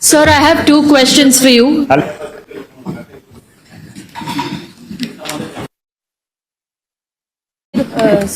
Sir, I have two questions for you. Uh,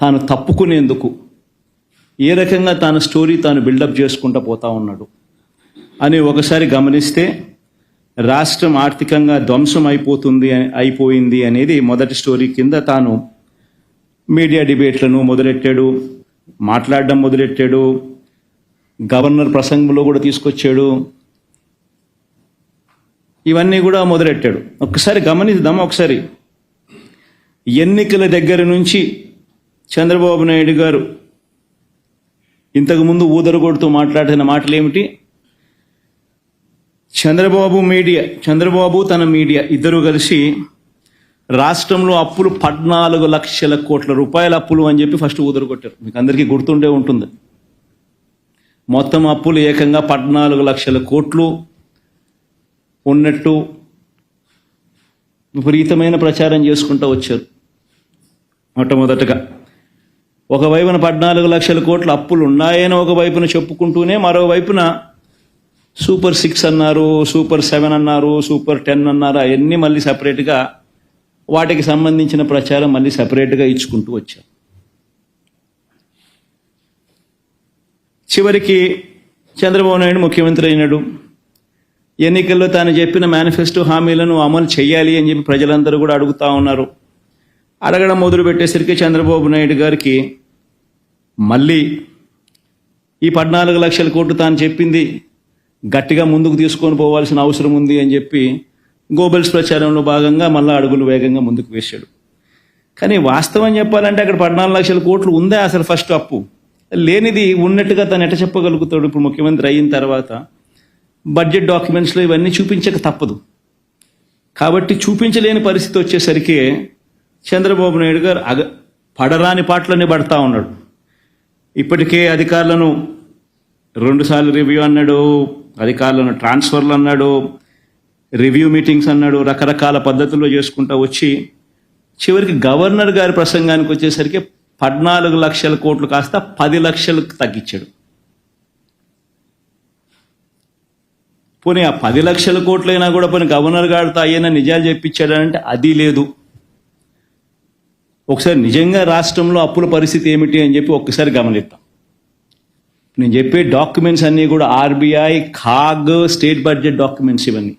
తాను తప్పుకునేందుకు ఏ రకంగా తాను స్టోరీ తాను బిల్డప్ చేసుకుంటూ పోతా ఉన్నాడు అని ఒకసారి గమనిస్తే రాష్ట్రం ఆర్థికంగా ధ్వంసం అయిపోతుంది అయిపోయింది అనేది మొదటి స్టోరీ కింద తాను మీడియా డిబేట్లను మొదలెట్టాడు మాట్లాడడం మొదలెట్టాడు గవర్నర్ ప్రసంగంలో కూడా తీసుకొచ్చాడు. ఇవన్నీ కూడా మొదలెట్టాడు. ఒకసారి గమనిద్దాం ఒకసారి. ఎన్నికల దగ్గర నుంచి చంద్రబాబు నాయుడు గారు ఇంతకుముందు ఊదరగొడుతూ మాట్లాడిన మాటలు ఏమిటి చంద్రబాబు మీడియా చంద్రబాబు తన మీడియా ఇద్దరు కలిసి రాష్ట్రంలో అప్పులు పద్నాలుగు లక్షల కోట్ల రూపాయల అప్పులు అని చెప్పి ఫస్ట్ ఊదరగొట్టారు. మీకు అందరికీ గుర్తుండే ఉంటుంది. మొత్తం అప్పులు ఏకంగా పద్నాలుగు లక్షల కోట్లు ఉన్నట్టు విపరీతమైన ప్రచారం చేసుకుంటూ వచ్చారు. మొట్టమొదటగా ఒకవైపున పద్నాలుగు లక్షల కోట్ల అప్పులు ఉన్నాయని ఒకవైపున చెప్పుకుంటూనే మరోవైపున సూపర్ సిక్స్ అన్నారు సూపర్ సెవెన్ అన్నారు సూపర్ టెన్ అన్నారు అవన్నీ మళ్ళీ సపరేట్గా వాటికి సంబంధించిన ప్రచారం మళ్ళీ సపరేట్గా ఇచ్చుకుంటూ వచ్చారు చివరికి చంద్రబాబు నాయుడు ముఖ్యమంత్రి అయినాడు. ఎన్నికల్లో తాను చెప్పిన మేనిఫెస్టో హామీలను అమలు చేయాలి అని చెప్పి ప్రజలందరూ కూడా అడుగుతా ఉన్నారు. అడగడం మొదలుపెట్టేసరికి చంద్రబాబు నాయుడు గారికి మళ్ళీ ఈ పద్నాలుగు లక్షల కోట్లు తాను చెప్పింది గట్టిగా ముందుకు తీసుకొని పోవాల్సిన అవసరం ఉంది అని చెప్పి గోబెల్స్ ప్రచారంలో భాగంగా మళ్ళీ అడుగులు వేగంగా ముందుకు వేశాడు. కానీ వాస్తవం చెప్పాలంటే అక్కడ పద్నాలుగు లక్షల కోట్లు ఉందే అసలు ఫస్ట్ అప్పు? లేనిది ఉన్నట్టుగా తను ఎట చెప్పగలుగుతాడు ఇప్పుడు ముఖ్యమంత్రి అయిన తర్వాత. బడ్జెట్ డాక్యుమెంట్స్లో ఇవన్నీ చూపించక తప్పదు. కాబట్టి చూపించలేని పరిస్థితి వచ్చేసరికి చంద్రబాబు నాయుడు గారు అగ పడరాని పాటలోనే పడతా ఉన్నాడు. ఇప్పటికే అధికారులను రెండుసార్లు రివ్యూ అన్నాడు అధికారులను ట్రాన్స్ఫర్లు అన్నాడు రివ్యూ మీటింగ్స్ అన్నాడు రకరకాల పద్ధతుల్లో చేసుకుంటూ వచ్చి చివరికి గవర్నర్ గారి ప్రసంగానికి వచ్చేసరికి పద్నాలుగు లక్షల కోట్లు కాస్త పది లక్షలకు తగ్గించాడు. పోనీ ఆ పది లక్షల కోట్లైనా కూడా పోనీ గవర్నర్ గారితో అయ్యన నిజాలు చెప్పించాడంటే అది లేదు. ఒకసారి నిజంగా రాష్ట్రంలో అప్పుల పరిస్థితి ఏమిటి అని చెప్పి ఒక్కసారి గమనిద్దాం. నేను చెప్పే డాక్యుమెంట్స్ అన్నీ కూడా RBI CAG state budget documents ఇవన్నీ.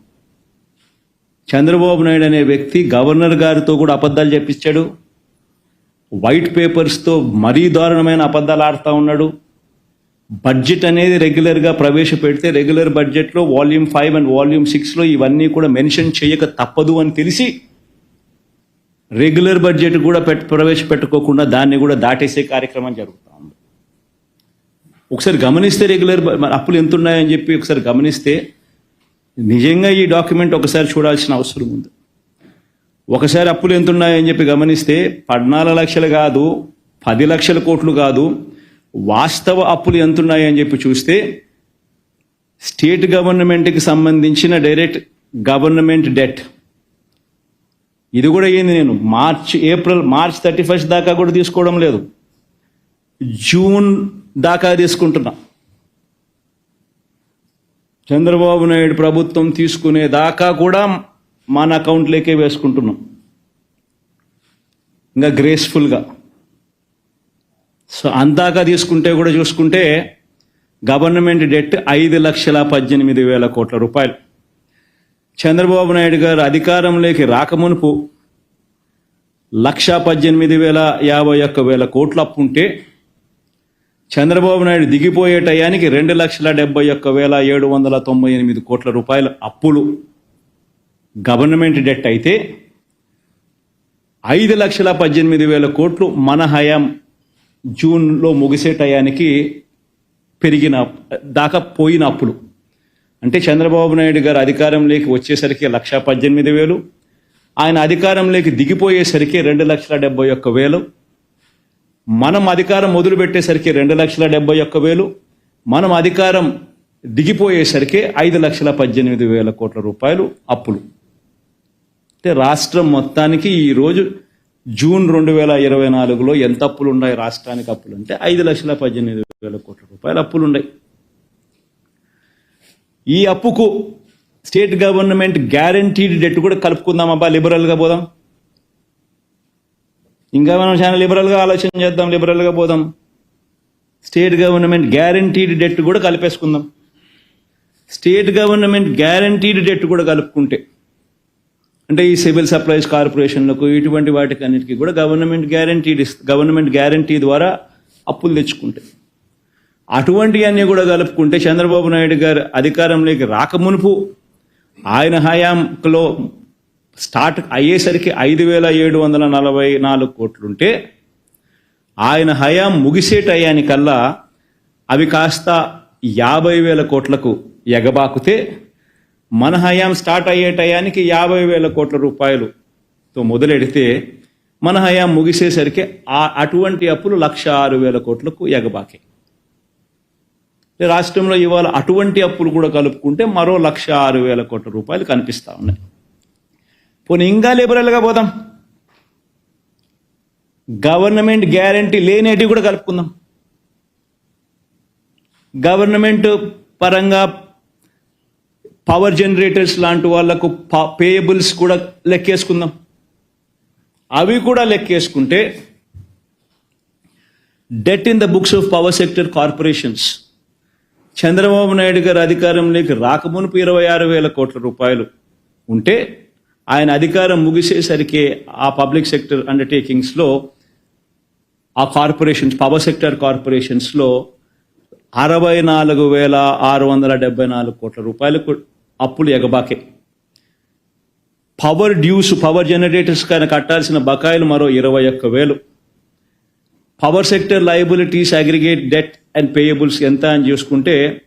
చంద్రబాబు నాయుడు అనే వ్యక్తి గవర్నర్ గారితో కూడా అబద్ధాలు చెప్పించాడు. వైట్ పేపర్స్తో మరీ దారుణమైన అబద్ధాలు ఆడుతూ ఉన్నాడు. బడ్జెట్ అనేది రెగ్యులర్గా ప్రవేశపెడితే రెగ్యులర్ బడ్జెట్లో వాల్యూమ్ ఫైవ్ అండ్ వాల్యూమ్ సిక్స్లో ఇవన్నీ కూడా మెన్షన్ చేయక తప్పదు అని తెలిసి రెగ్యులర్ బడ్జెట్ కూడా పెట్ ప్రవేశపెట్టుకోకుండా దాన్ని కూడా దాటేసే కార్యక్రమం జరుగుతూ ఉంది. ఒకసారి గమనిస్తే రెగ్యులర్ అప్పులు ఎంత ఉన్నాయని చెప్పి ఒకసారి గమనిస్తే నిజంగా ఈ డాక్యుమెంట్ ఒకసారి చూడాల్సిన అవసరం ఉంది. ఒకసారి అప్పులు ఎంత ఉన్నాయని చెప్పి గమనిస్తే పద్నాలుగు లక్షలు కాదు పది లక్షల కోట్లు కాదు వాస్తవ అప్పులు ఎంత ఉన్నాయని చెప్పి చూస్తే స్టేట్ గవర్నమెంట్కి సంబంధించిన డైరెక్ట్ గవర్నమెంట్ డెట్ ఇది కూడా ఏంది నేను? March April March thirty first దాకా కూడా తీసుకోవడం లేదు. జూన్ దాకా తీసుకుంటున్నా. చంద్రబాబు నాయుడు ప్రభుత్వం తీసుకునే దాకా కూడా మన అకౌంట్లోకే వేసుకుంటున్నాం. ఇంకా గ్రేస్ఫుల్గా సో అందాక తీసుకుంటే కూడా చూసుకుంటే గవర్నమెంట్ డెట్ ఐదు లక్షల పద్దెనిమిది వేల కోట్ల రూపాయలు. చంద్రబాబు నాయుడు గారు అధికారంలోకి రాకమునుపు లక్ష పద్దెనిమిది వేల యాభై ఒక్క వేల కోట్ల అప్పు ఉంటే చంద్రబాబు నాయుడు దిగిపోయే టయానికి రెండు లక్షల డెబ్బై ఒక్క వేల ఏడు వందల తొంభై ఎనిమిది కోట్ల రూపాయల అప్పులు. గవర్నమెంట్ డెట్ అయితే ఐదు లక్షల పద్దెనిమిది వేల కోట్లు మన హయాం జూన్లో ముగిసే టయానికి పెరిగిన దాకా పోయిన అప్పులు. అంటే చంద్రబాబు నాయుడు గారు అధికారంలోకి వచ్చేసరికి లక్ష పద్దెనిమిది వేలు ఆయన అధికారంలోకి దిగిపోయేసరికి రెండు లక్షల డెబ్బై ఒక్క వేలు మనం అధికారం మొదలుపెట్టేసరికి రెండు లక్షల డెబ్బై ఒక్క వేలు మనం అధికారం దిగిపోయేసరికి ఐదు లక్షల పద్దెనిమిది వేల కోట్ల రూపాయలు అప్పులు. అంటే రాష్ట్రం మొత్తానికి ఈరోజు జూన్ రెండు వేల ఇరవై నాలుగులో ఎంత అప్పులు ఉన్నాయి రాష్ట్రానికి అప్పులు అంటే ఐదు లక్షల పద్దెనిమిది వేల కోట్ల రూపాయలు అప్పులు ఉన్నాయి ఈ అప్పుకు స్టేట్ గవర్నమెంట్ గ్యారంటీడ్ డెట్ కూడా కలుపుకుందాం అబ్బా లిబరల్గా పోదాం. ఇంకా మనం చాలా లిబరల్గా ఆలోచన చేద్దాం లిబరల్గా పోదాం. స్టేట్ గవర్నమెంట్ గ్యారంటీడ్ డెట్ కూడా కలిపేసుకుందాం. స్టేట్ గవర్నమెంట్ గ్యారంటీడ్ డెట్ కూడా కలుపుకుంటే అంటే ఈ సివిల్ సప్లైస్ కార్పొరేషన్లకు ఇటువంటి వాటికి అన్నిటికీ కూడా గవర్నమెంట్ గ్యారంటీడ్ గవర్నమెంట్ గ్యారంటీ ద్వారా అప్పులు తెచ్చుకుంటే. అటువంటివన్నీ కూడా కలుపుకుంటే చంద్రబాబు నాయుడు గారు అధికారంలోకి రాకమునుపు ఆయన హయాంలో స్టార్ట్ అయ్యేసరికి ఐదు వేల ఏడు వందల నలభై నాలుగు కోట్లుంటే ఆయన హయాం ముగిసే టయానికల్లా అవి కాస్త యాభై వేల కోట్లకు ఎగబాకుతే మన హయాం స్టార్ట్ అయ్యే టయానికి యాభై వేల కోట్ల రూపాయలుతో మొదలెడితే మన హయాం ముగిసేసరికి ఆ అటువంటి అప్పులు లక్ష ఆరు వేల కోట్లకు ఎగబాకే. రాష్ట్రంలో ఇవాళ అటువంటి అప్పులు కూడా కలుపుకుంటే మరో లక్ష ఆరు వేల కోట్ల రూపాయలు కనిపిస్తూ ఉన్నాయి. పోనీ ఇంకా లిబరల్గా పోదాం. గవర్నమెంట్ గ్యారంటీ లేనేటివి కూడా కలుపుకుందాం. గవర్నమెంట్ పరంగా పవర్ జనరేటర్స్ లాంటి వాళ్ళకు పేయబుల్స్ కూడా లెక్కేసుకుందాం. అవి కూడా లెక్కేసుకుంటే debt in the books of power sector corporations Chandrababu Naidu garu అధికారంలోకి రాకమునుపు ఇరవై ఆరు వేల కోట్ల రూపాయలు ఉంటే ఆయన అధికారం ముగిసేసరికి ఆ పబ్లిక్ సెక్టర్ అండర్టేకింగ్స్లో ఆ కార్పొరేషన్స్ పవర్ సెక్టర్ కార్పొరేషన్స్లో అరవై నాలుగు వేల ఆరు వందల డెబ్బై నాలుగు కోట్ల రూపాయలకు అప్పులు ఎగబాకే. పవర్ డ్యూస్ పవర్ జనరేటర్స్ కానీ కట్టాల్సిన బకాయిలు మరో ఇరవై ఒక్క వేలు. Power sector liabilities aggregate debt and payables ఎంత అని చూసుకుంటే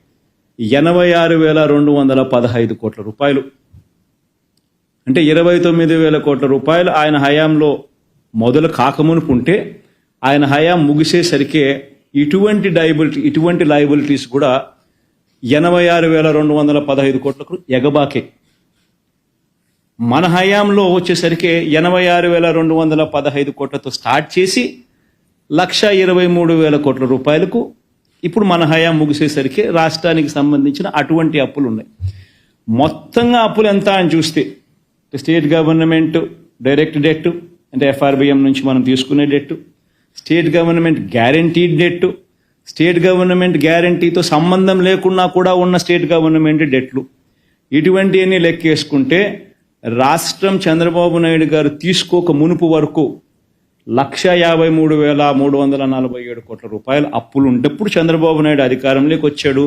ఎనభై ఆరు వేల రెండు వందల పదహైదు కోట్ల రూపాయలు. అంటే ఇరవై తొమ్మిది వేల కోట్ల రూపాయలు ఆయన హయాంలో మొదలు కాకమునుకుంటే ఆయన హయాం ముగిసేసరికే ఇటువంటి డైబిలిటీ ఇటువంటి లయబిలిటీస్ కూడా ఎనభై ఆరు వేల రెండు వందల పదహైదు కోట్లకు ఎగబాకే. మన హయాంలో వచ్చేసరికి ఎనభై ఆరు వేల రెండు వందల పదహైదు కోట్లతో స్టార్ట్ చేసి లక్ష ఇరవై మూడు వేల కోట్ల రూపాయలకు ఇప్పుడు మన హయాం ముగిసేసరికి రాష్ట్రానికి సంబంధించిన అటువంటి అప్పులు ఉన్నాయి. మొత్తంగా అప్పులు ఎంత అని చూస్తే స్టేట్ గవర్నమెంట్ డైరెక్ట్ డెట్ అంటే ఎఫ్ఆర్బిఎం నుంచి మనం తీసుకునే debt state government guaranteed debt state government గ్యారంటీతో సంబంధం లేకుండా కూడా ఉన్న స్టేట్ గవర్నమెంట్ డెట్లు. ఇటువంటివన్నీ లెక్కేసుకుంటే రాష్ట్రం చంద్రబాబు నాయుడు గారు తీసుకోక మునుపు వరకు లక్ష యాభై మూడు వేల మూడు వందల నలభై ఏడు కోట్ల రూపాయలు అప్పులు ఉండేప్పుడు చంద్రబాబు నాయుడు అధికారంలోకి వచ్చాడు?